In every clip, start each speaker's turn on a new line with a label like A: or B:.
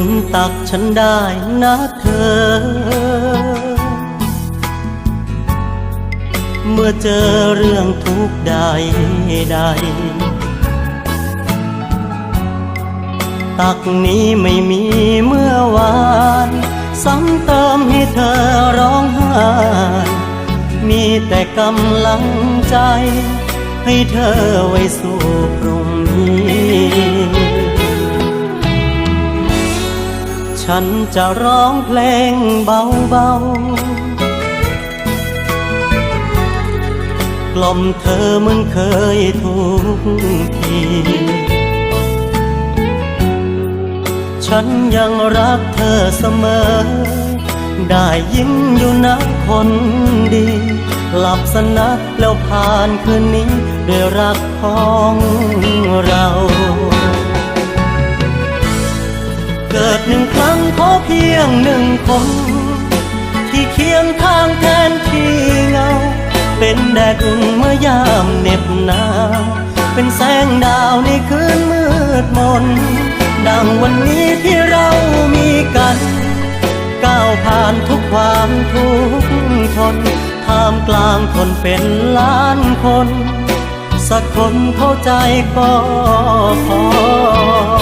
A: หนุนตักฉันได้นะเธอ เมื่อเจอเรื่องทุกข์ใดใด ตักนี้ไม่มีเมื่อวาน ซ้ำเติมให้เธอร้องไห้มีแต่กำลังใจ ให้เธอไว้สู่พรุ่งนี้ ฉันจะร้องเพลงเบาๆ กล่อมเธอเหมือนเคยทุกที ฉันยังรักเธอเสมอ ได้ยิ้มอยู่นะคนดี หลับสนักแล้วผ่านคืนนี้ด้วยรักของเรา เกิดหนึ่งครั้งขอเพียงหนึ่งคน ที่เคียงข้างแทนที่เงา เป็นแดดอุ่นเมื่อยามเหน็บหนาวเป็นแสงดาวในคืนมืดมน ดังวันนี้ที่เรามีกัน ก้าวผ่านทุกความทุกข์ทนท่ามกลางคนเป็นล้านคน สักคนเข้าใจก็พอ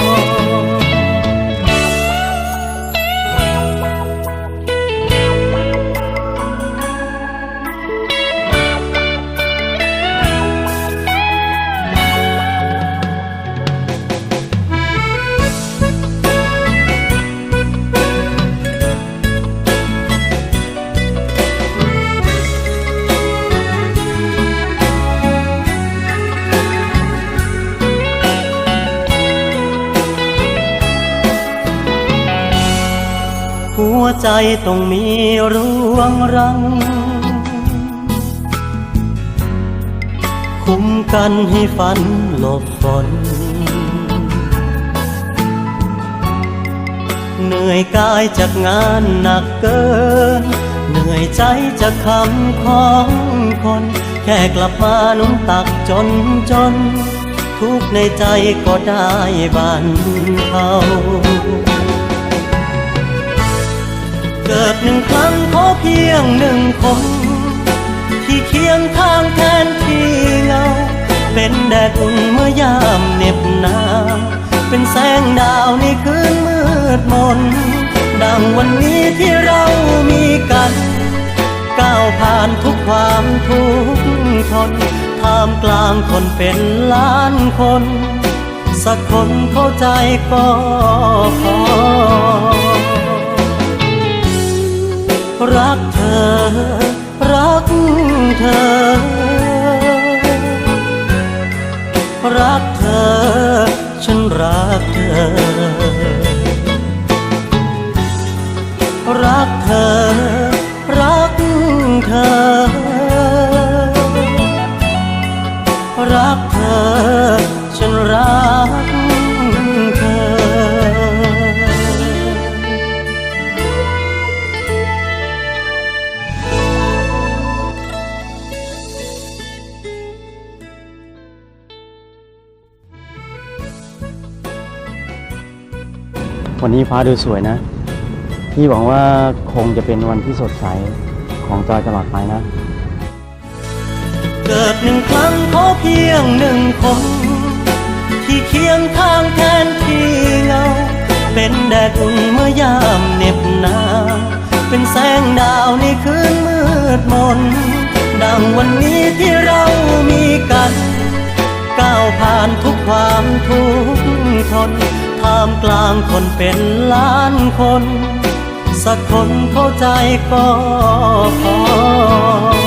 A: วใจต้องมีร่วงรัง คุ้มกันให้ฝันหลบฝน เหนื่อยกายจากงานหนักเกิน เหนื่อยใจจากคำของคน แค่กลับมานุนตักจนจน ทุกในใจก็ได้บานเทา เกิดหนึ่งครั้งขอเพียงหนึ่งคน ที่เคียงข้างแทนที่เงา เป็นแดดอุ่นเมื่อยามเหน็บหนาวเป็นแสงดาวในคืนมืดมน ดังวันนี้ที่เรามีกัน ก้าวผ่านทุกความทุกข์ทนท่ามกลางคนเป็นล้านคน สักคนเข้าใจก็พอ รักเธอ รักเธอ รักเธอ ฉันรักเธอ รักเธอ
B: วันนี้ฟ้าดูสวยนะ พี่หวังว่าคงจะเป็นวันที่สดใสของจอยตลอดไปนะ
A: เกิดหนึ่งครั้งขอเพียงหนึ่งคน ที่เคียงข้างแทนที่เงา เป็นแดดอุ่นเมื่อยามเหน็บหนาวเป็นแสงดาวในคืนมืดมน ดังวันนี้ที่เรามีกัน ก้าวผ่านทุกความทุกข์ทน ท่ามกลางคนเป็นล้านคน สักคนเข้าใจก็พอ